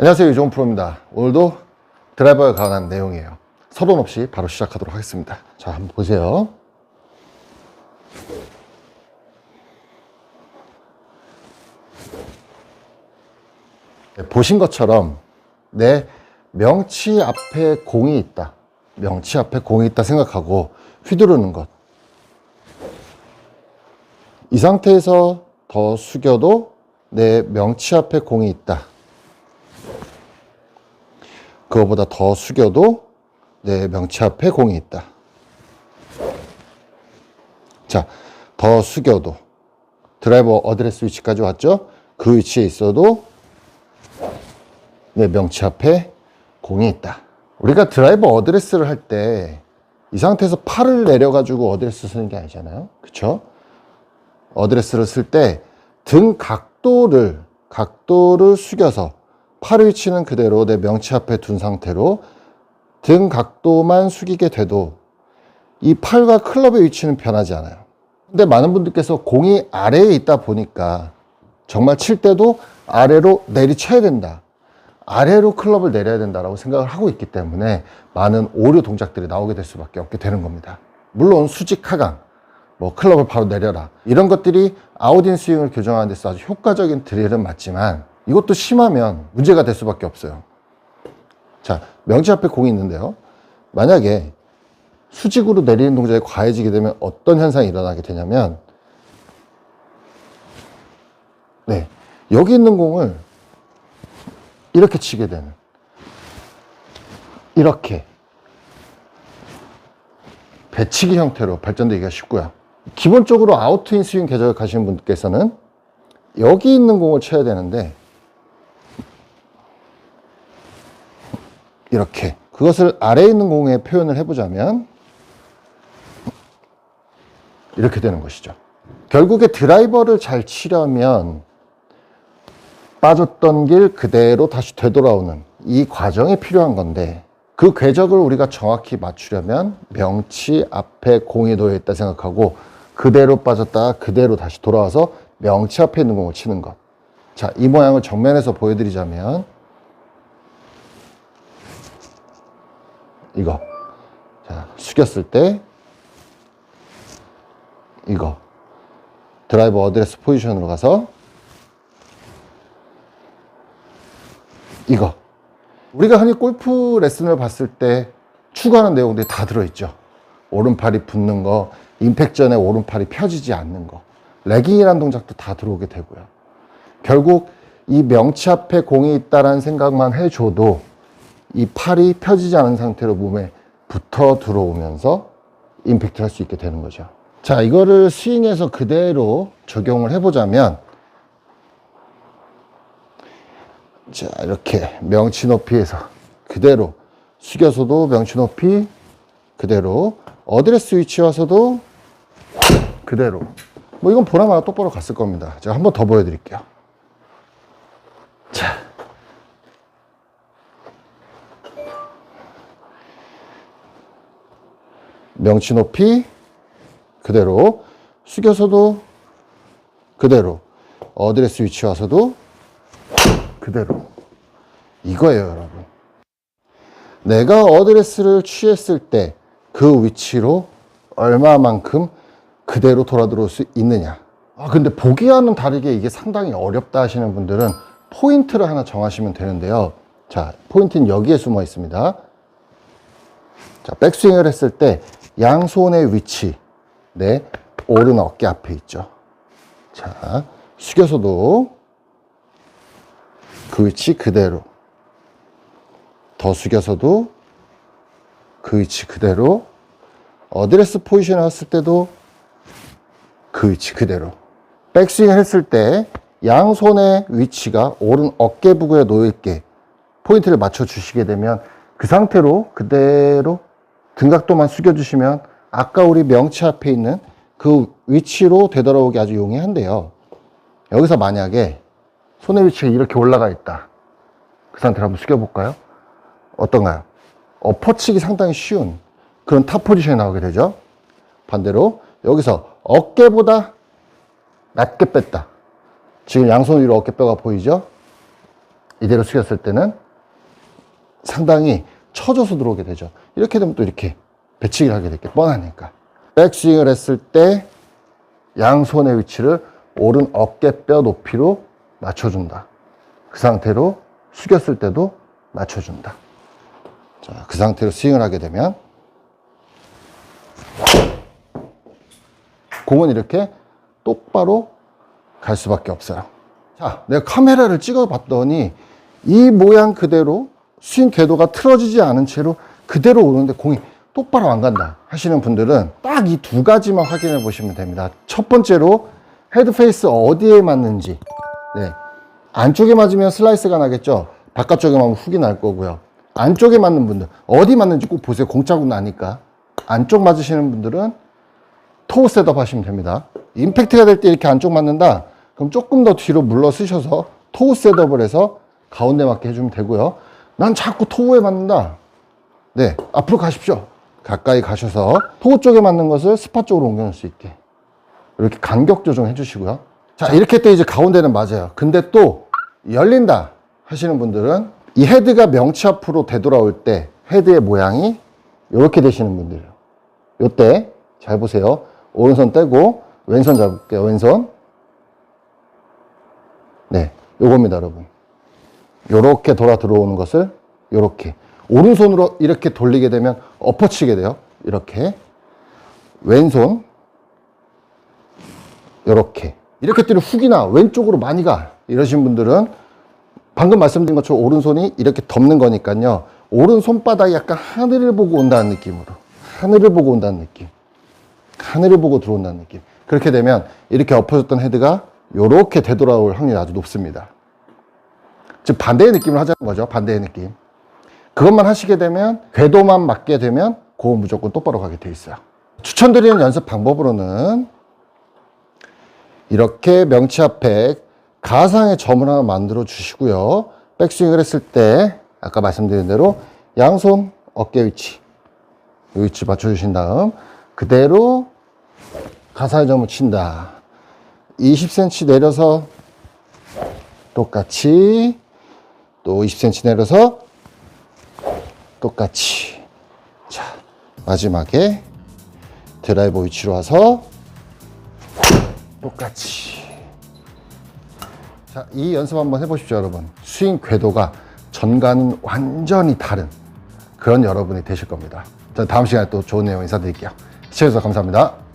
안녕하세요 유종훈 프로입니다. 오늘도 드라이버에 관한 내용이에요. 서론 없이 바로 시작하도록 하겠습니다. 자 한번 보세요. 네, 보신 것처럼 내 명치 앞에 공이 있다. 명치 앞에 공이 있다 생각하고 휘두르는 것. 이 상태에서 더 숙여도 내 명치 앞에 공이 있다. 그거보다 더 숙여도 내 명치 앞에 공이 있다. 자, 더 숙여도 드라이버 어드레스 위치까지 왔죠? 그 위치에 있어도 내 명치 앞에 공이 있다. 우리가 드라이버 어드레스를 할 때 이 상태에서 팔을 내려가지고 어드레스 쓰는 게 아니잖아요. 그쵸? 어드레스를 쓸 때 등 각도를 각도를 숙여서 팔 위치는 그대로 내 명치 앞에 둔 상태로 등 각도만 숙이게 돼도 이 팔과 클럽의 위치는 변하지 않아요. 근데 많은 분들께서 공이 아래에 있다 보니까 정말 칠 때도 아래로 내리쳐야 된다. 아래로 클럽을 내려야 된다라고 생각을 하고 있기 때문에 많은 오류 동작들이 나오게 될 수밖에 없게 되는 겁니다. 물론 수직 하강, 뭐 클럽을 바로 내려라 이런 것들이 아웃인 스윙을 교정하는 데서 아주 효과적인 드릴은 맞지만 이것도 심하면 문제가 될 수밖에 없어요 자 명치 앞에 공이 있는데요 만약에 수직으로 내리는 동작이 과해지게 되면 어떤 현상이 일어나게 되냐면 네 여기 있는 공을 이렇게 치게 되는 이렇게 배치기 형태로 발전되기가 쉽고요. 기본적으로 아웃인 스윙 궤적을 가시는 분들께서는 여기 있는 공을 쳐야 되는데 이렇게 그것을 아래에 있는 공에 표현을 해보자면 이렇게 되는 것이죠. 결국에 드라이버를 잘 치려면 빠졌던 길 그대로 다시 되돌아오는 이 과정이 필요한 건데 그 궤적을 우리가 정확히 맞추려면 명치 앞에 공이 놓여 있다 생각하고 그대로 빠졌다가 그대로 다시 돌아와서 명치 앞에 있는 공을 치는 것. 자, 이 모양을 정면에서 보여드리자면 이거. 자, 숙였을 때 이거. 드라이버 어드레스 포지션으로 가서 이거. 우리가 흔히 골프 레슨을 봤을 때 추구하는 내용들이 다 들어있죠. 오른팔이 붙는 거, 임팩 전에 오른팔이 펴지지 않는 거, 레깅이라는 동작도 다 들어오게 되고요. 결국 이 명치 앞에 공이 있다라는 생각만 해줘도 이 팔이 펴지지 않은 상태로 몸에 붙어 들어오면서 임팩트를 할 수 있게 되는 거죠. 자, 이거를 스윙에서 그대로 적용을 해보자면 자, 이렇게 명치 높이에서 그대로 숙여서도 명치 높이 그대로 어드레스 위치 와서도 그대로 뭐 이건 보나마나 똑바로 갔을 겁니다. 제가 한 번 더 보여드릴게요. 자. 명치 높이 그대로 숙여서도 그대로. 어드레스 위치 와서도 그대로. 이거예요 여러분. 내가 어드레스를 취했을 때 그 위치로 얼마만큼 그대로 돌아 들어올 수 있느냐. 아 근데 보기와는 다르게 이게 상당히 어렵다 하시는 분들은 포인트를 하나 정하시면 되는데요. 자 포인트는 여기에 숨어 있습니다. 자 백스윙을 했을 때 양손의 위치. 내 오른 어깨 앞에 있죠. 자 숙여서도 그 위치 그대로. 더 숙여서도 그 위치 그대로. 어드레스 포지션에 왔을 때도 그 위치 그대로. 백스윙 했을 때 양손의 위치가 오른 어깨 부근에 놓여있게 포인트를 맞춰 주시게 되면 그 상태로 그대로 등각도만 숙여 주시면 아까 우리 명치 앞에 있는 그 위치로 되돌아오기 아주 용이한데요 여기서 만약에 손의 위치가 이렇게 올라가 있다. 그 상태로 한번 숙여볼까요? 어떤가요? 엎어치기 상당히 쉬운 그런 탑 포지션이 나오게 되죠. 반대로 여기서 어깨보다 낮게 뺐다. 지금 양손 위로 어깨뼈가 보이죠? 이대로 숙였을 때는 상당히 처져서 들어오게 되죠. 이렇게 되면 또 이렇게 배치기를 하게 될게 뻔하니까. 백스윙을 했을 때 양손의 위치를 오른 어깨뼈 높이로 맞춰준다. 그 상태로 숙였을 때도 맞춰준다. 자, 그 상태로 스윙을 하게 되면 공은 이렇게 똑바로 갈 수밖에 없어요. 자, 내가 카메라를 찍어 봤더니 이 모양 그대로 스윙 궤도가 틀어지지 않은 채로 그대로 오는데 공이 똑바로 안 간다 하시는 분들은 딱 이 두 가지만 확인해 보시면 됩니다. 첫 번째로 헤드 페이스 어디에 맞는지. 네. 안쪽에 맞으면 슬라이스가 나겠죠. 바깥쪽에 맞으면 훅이 날 거고요. 안쪽에 맞는 분들 어디 맞는지 꼭 보세요. 공짜고 나니까. 안쪽 맞으시는 분들은 토우 셋업 하시면 됩니다. 임팩트가 될 때 이렇게 안쪽 맞는다? 그럼 조금 더 뒤로 물러 쓰셔서 토우 셋업을 해서 가운데 맞게 해주면 되고요. 난 자꾸 토우에 맞는다. 네, 앞으로 가십시오. 가까이 가셔서 토우 쪽에 맞는 것을 스팟 쪽으로 옮겨놓을 수 있게. 이렇게 간격 조정해 주시고요. 자, 이렇게 때 이제 가운데는 맞아요. 근데 또 열린다 하시는 분들은 이 헤드가 명치 앞으로 되돌아올 때 헤드의 모양이 이렇게 되시는 분들이에요. 요때 잘 보세요. 오른손 떼고 왼손 잡을게요. 왼손. 네, 요겁니다, 여러분. 요렇게 돌아 들어오는 것을 요렇게 오른손으로 이렇게 돌리게 되면 엎어치게 돼요. 이렇게. 왼손. 요렇게. 이렇게 뛰는 훅이나 왼쪽으로 많이 가 이러신 분들은 방금 말씀드린 것처럼 오른손이 이렇게 덮는 거니까요. 오른손바닥이 약간 하늘을 보고 온다는 느낌으로. 하늘을 보고 온다는 느낌. 하늘을 보고 들어온다는 느낌. 그렇게 되면 이렇게 엎어졌던 헤드가 요렇게 되돌아올 확률이 아주 높습니다. 즉 반대의 느낌을 하자는 거죠. 반대의 느낌. 그것만 하시게 되면 궤도만 맞게 되면 고음 무조건 똑바로 가게 돼 있어요. 추천드리는 연습 방법으로는 이렇게 명치 앞에 가상의 점을 하나 만들어 주시고요. 백스윙을 했을 때 아까 말씀드린 대로 양손 어깨 위치 이 위치 맞춰 주신 다음 그대로 가상의 점을 친다. 20cm 내려서 똑같이 또 20cm 내려서 똑같이. 자 마지막에 드라이버 위치로 와서 똑같이. 자 이 연습 한번 해보십시오 여러분. 스윙 궤도가 전과는 완전히 다른 그런 여러분이 되실 겁니다. 자, 다음 시간에 또 좋은 내용 인사드릴게요. 시청해주셔서 감사합니다